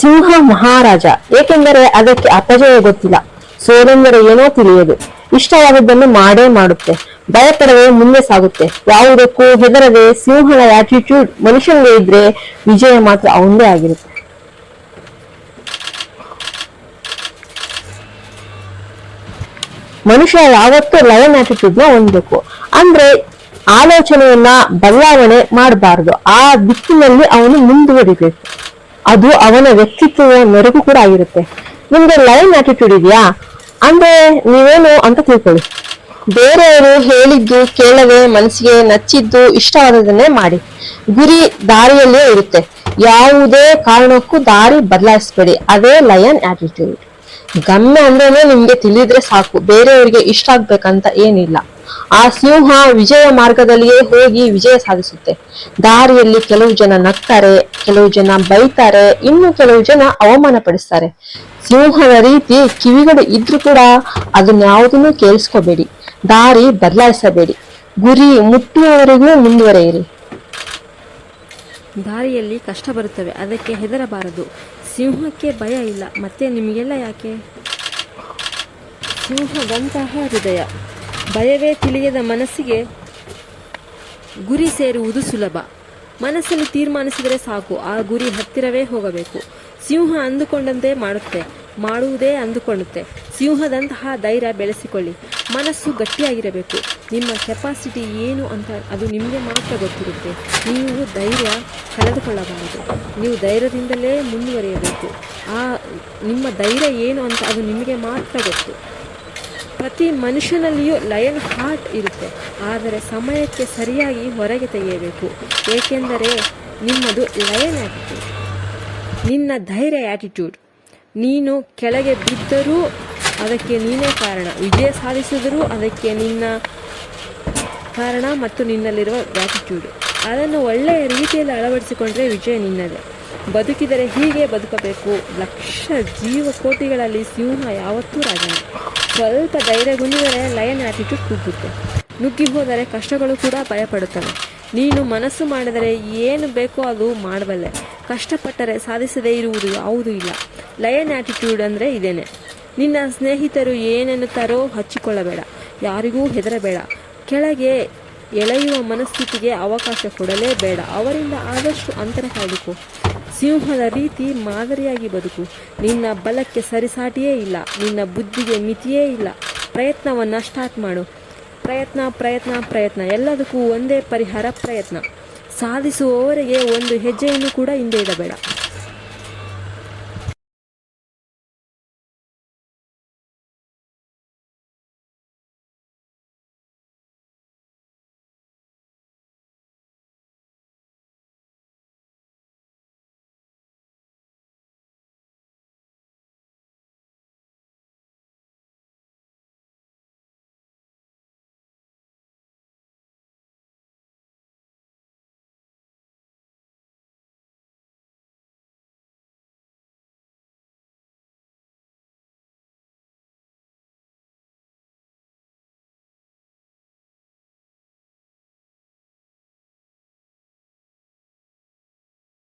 ಸಿಂಹ ಮಹಾರಾಜ. ಏಕೆಂದರೆ ಅದಕ್ಕೆ ಅಪಜಯ ಗೊತ್ತಿಲ್ಲ. ಸೋಲೆಂದರೆ ಏನೋ ತಿಳಿಯದು. ಇಷ್ಟವಾದದ್ದನ್ನು ಮಾಡೇ ಮಾಡುತ್ತೆ. ಭಯಪಡದೆ ಮುಂದೆ ಸಾಗುತ್ತೆ. ಯಾವುದಕ್ಕೂ ಹೆದರದೆ ಸಿಂಹನ ಆಟಿಟ್ಯೂಡ್ ಮನುಷ್ಯನಿಗೆ ಇದ್ರೆ ವಿಜಯ ಮಾತ್ರ ಅವಂದೇ ಆಗಿರುತ್ತೆ. ಮನುಷ್ಯ ಯಾವತ್ತೂ ಲಯನ್ ಆಟಿಟ್ಯೂಡ್ನ ಹೊಂದಬೇಕು. ಅಂದ್ರೆ ಆಲೋಚನೆಯನ್ನ ಬದಲಾವಣೆ ಮಾಡಬಾರದು. ಆ ದಿಕ್ಕಿನಲ್ಲಿ ಅವನು ಮುಂದುವರಿಬೇಕು. ಅದು ಅವನ ವ್ಯಕ್ತಿತ್ವದ ಮೆರುಗು ಕೂಡ ಆಗಿರುತ್ತೆ. ನಿಮ್ಗೆ ಲೈನ್ ಆಟಿಟ್ಯೂಡ್ ಇದೆಯಾ? ಅಂದ್ರೆ ನೀವೇನು ಅಂತ ತಿಳ್ಕೊಳ್ಳಿ. ಬೇರೆಯವರು ಹೇಳಿದ್ದು ಕೇಳದೆ ಮನಸ್ಸಿಗೆ ನಚ್ಚಿದ್ದು ಇಷ್ಟವಾದದನ್ನೇ ಮಾಡಿ. ಗುರಿ ದಾರಿಯಲ್ಲೇ ಇರುತ್ತೆ. ಯಾವುದೇ ಕಾರಣಕ್ಕೂ ದಾರಿ ಬದಲಾಯಿಸಬೇಡಿ. ಅದೇ ಲಯನ್ ಆಟಿಟ್ಯೂಡ್ ಗಮ್ಯ ಅಂದ್ರೆ ನಿಮ್ಗೆ ತಿಳಿದ್ರೆ ಸಾಕು. ಬೇರೆಯವರಿಗೆ ಇಷ್ಟ ಆಗ್ಬೇಕಂತ ಏನಿಲ್ಲ. ಆ ಸಿಂಹ ವಿಜಯ ಮಾರ್ಗದಲ್ಲಿಯೇ ಹೋಗಿ ವಿಜಯ ಸಾಧಿಸುತ್ತೆ. ದಾರಿಯಲ್ಲಿ ಕೆಲವು ಜನ ನಗ್ತಾರೆ, ಕೆಲವು ಜನ ಬೈತಾರೆ, ಇನ್ನು ಕೆಲವು ಜನ ಅವಮಾನ ಪಡಿಸ್ತಾರೆ ಸಿಂಹದ ರೀತಿ ಕಿವಿಗಳು ಇದ್ರೂ ಕೂಡ ಅದನ್ನ ಯಾವುದನ್ನು ಕೇಳಿಸ್ಕೋಬೇಡಿ. ದಾರಿ ಬದಲಾಯಿಸಬೇಡಿ. ಗುರಿ ಮುಟ್ಟುವವರೆಗೂ ಮುಂದುವರೆಯಿರಿ. ದಾರಿಯಲ್ಲಿ ಕಷ್ಟ ಬರುತ್ತವೆ, ಅದಕ್ಕೆ ಹೆದರಬಾರದು. ಸಿಂಹಕ್ಕೆ ಭಯ ಇಲ್ಲ, ಮತ್ತೆ ನಿಮಗೆಲ್ಲ ಯಾಕೆ? ಸಿಂಹದಂತಹ ಹೃದಯ. ಭಯವೇ ತಿಳಿಯದ ಮನಸ್ಸಿಗೆ ಗುರಿ ಸೇರುವುದು ಸುಲಭ. ಮನಸ್ಸನ್ನು ತೀರ್ಮಾನಿಸಿದರೆ ಸಾಕು. ಆ ಗುರಿ ಹತ್ತಿರವೇ ಹೋಗಬೇಕು. ಸಿಂಹ ಅಂದುಕೊಂಡಂತೆ ಮಾಡುತ್ತೆ. ಮಾಡುವುದೇ ಅಂದುಕೊಳ್ಳುತ್ತೆ. ಸಿಂಹದಂತಹ ಧೈರ್ಯ ಬೆಳೆಸಿಕೊಳ್ಳಿ. ಮನಸ್ಸು ಗಟ್ಟಿಯಾಗಿರಬೇಕು. ನಿಮ್ಮ ಕೆಪಾಸಿಟಿ ಏನು ಅಂತ ಅದು ನಿಮಗೆ ಮಾತ್ರ ಗೊತ್ತಿರುತ್ತೆ. ನೀವು ಧೈರ್ಯ ಕಳೆದುಕೊಳ್ಳಬಾರದು. ನೀವು ಧೈರ್ಯದಿಂದಲೇ ಮುಂದುವರಿಯಬೇಕು. ಆ ನಿಮ್ಮ ಧೈರ್ಯ ಏನು ಅಂತ ಅದು ನಿಮಗೆ ಮಾತ್ರ ಗೊತ್ತು. ಪ್ರತಿ ಮನುಷ್ಯನಲ್ಲಿಯೂ ಲಯನ್ ಹಾರ್ಟ್ ಇರುತ್ತೆ. ಆದರೆ ಸಮಯಕ್ಕೆ ಸರಿಯಾಗಿ ಹೊರಗೆ ತೆಗೆಯಬೇಕು. ಏಕೆಂದರೆ ನಿಮ್ಮದು ಲಯನ್ ಆಟಿಟ್ಯೂಡ್ ನಿನ್ನ ಧೈರ್ಯ ಆ್ಯಟಿಟ್ಯೂಡ್ ನೀನು ಕೆಳಗೆ ಬಿದ್ದರೂ ಅದಕ್ಕೆ ನೀನೇ ಕಾರಣ. ವಿಜಯ ಸಾಧಿಸಿದರೂ ಅದಕ್ಕೆ ನಿನ್ನ ಕಾರಣ ಮತ್ತು ನಿನ್ನಲ್ಲಿರುವ ಗ್ರ್ಯಾಟಿಟ್ಯೂಡ್ ಅದನ್ನು ಒಳ್ಳೆಯ ರೀತಿಯಲ್ಲಿ ಅಳವಡಿಸಿಕೊಂಡ್ರೆ ವಿಜಯ ನಿನ್ನದೇ. ಬದುಕಿದರೆ ಹೀಗೆ ಬದುಕಬೇಕು. ಲಕ್ಷ ಜೀವಕೋಟಿಗಳಲ್ಲಿ ಸಿಂಹ ಯಾವತ್ತೂ ರಾಜ ಸ್ವಲ್ಪ ಧೈರ್ಯಗುಂದಿದರೆ ಲಯನ್ ಆಟಿಟ್ಯೂಡ್ ಕುಗ್ಗುತ್ತೆ ನುಗ್ಗಿ ಹೋದರೆ ಕಷ್ಟಗಳು ಕೂಡ ಭಯಪಡುತ್ತವೆ. ನೀನು ಮನಸ್ಸು ಮಾಡಿದರೆ ಏನು ಬೇಕೋ ಅದು ಮಾಡಬಲ್ಲೆ. ಕಷ್ಟಪಟ್ಟರೆ ಸಾಧಿಸದೇ ಇರುವುದು ಯಾವುದೂ ಇಲ್ಲ. ಲಯನ್ ಆಟಿಟ್ಯೂಡ್ ಅಂದರೆ ಇದೇನೆ. ನಿನ್ನ ಸ್ನೇಹಿತರು ಏನೆನ್ನುತ್ತಾರೋ ಹಚ್ಚಿಕೊಳ್ಳಬೇಡ. ಯಾರಿಗೂ ಹೆದರಬೇಡ. ಕೆಳಗೆ ಎಳೆಯುವ ಮನಸ್ಥಿತಿಗೆ ಅವಕಾಶ ಕೊಡಲೇಬೇಡ. ಅವರಿಂದ ಆದಷ್ಟು ಅಂತರ ಕಾಯ್ದುಕೋ ಸಿಂಹದ ರೀತಿ ಮಾದರಿಯಾಗಿ ಬದುಕು. ನಿನ್ನ ಬಲಕ್ಕೆ ಸರಿಸಾಟಿಯೇ ಇಲ್ಲ. ನಿನ್ನ ಬುದ್ಧಿಗೆ ಮಿತಿಯೇ ಇಲ್ಲ. ಪ್ರಯತ್ನವನ್ನು ಸ್ಟಾರ್ಟ್ ಮಾಡು. ಪ್ರಯತ್ನ ಪ್ರಯತ್ನ ಪ್ರಯತ್ನ. ಎಲ್ಲದಕ್ಕೂ ಒಂದೇ ಪರಿಹಾರ ಪ್ರಯತ್ನ. ಸಾಧಿಸುವವರೆಗೆ ಒಂದು ಹೆಜ್ಜೆಯನ್ನು ಕೂಡ ಹಿಂದೆ ಇಡಬೇಡ.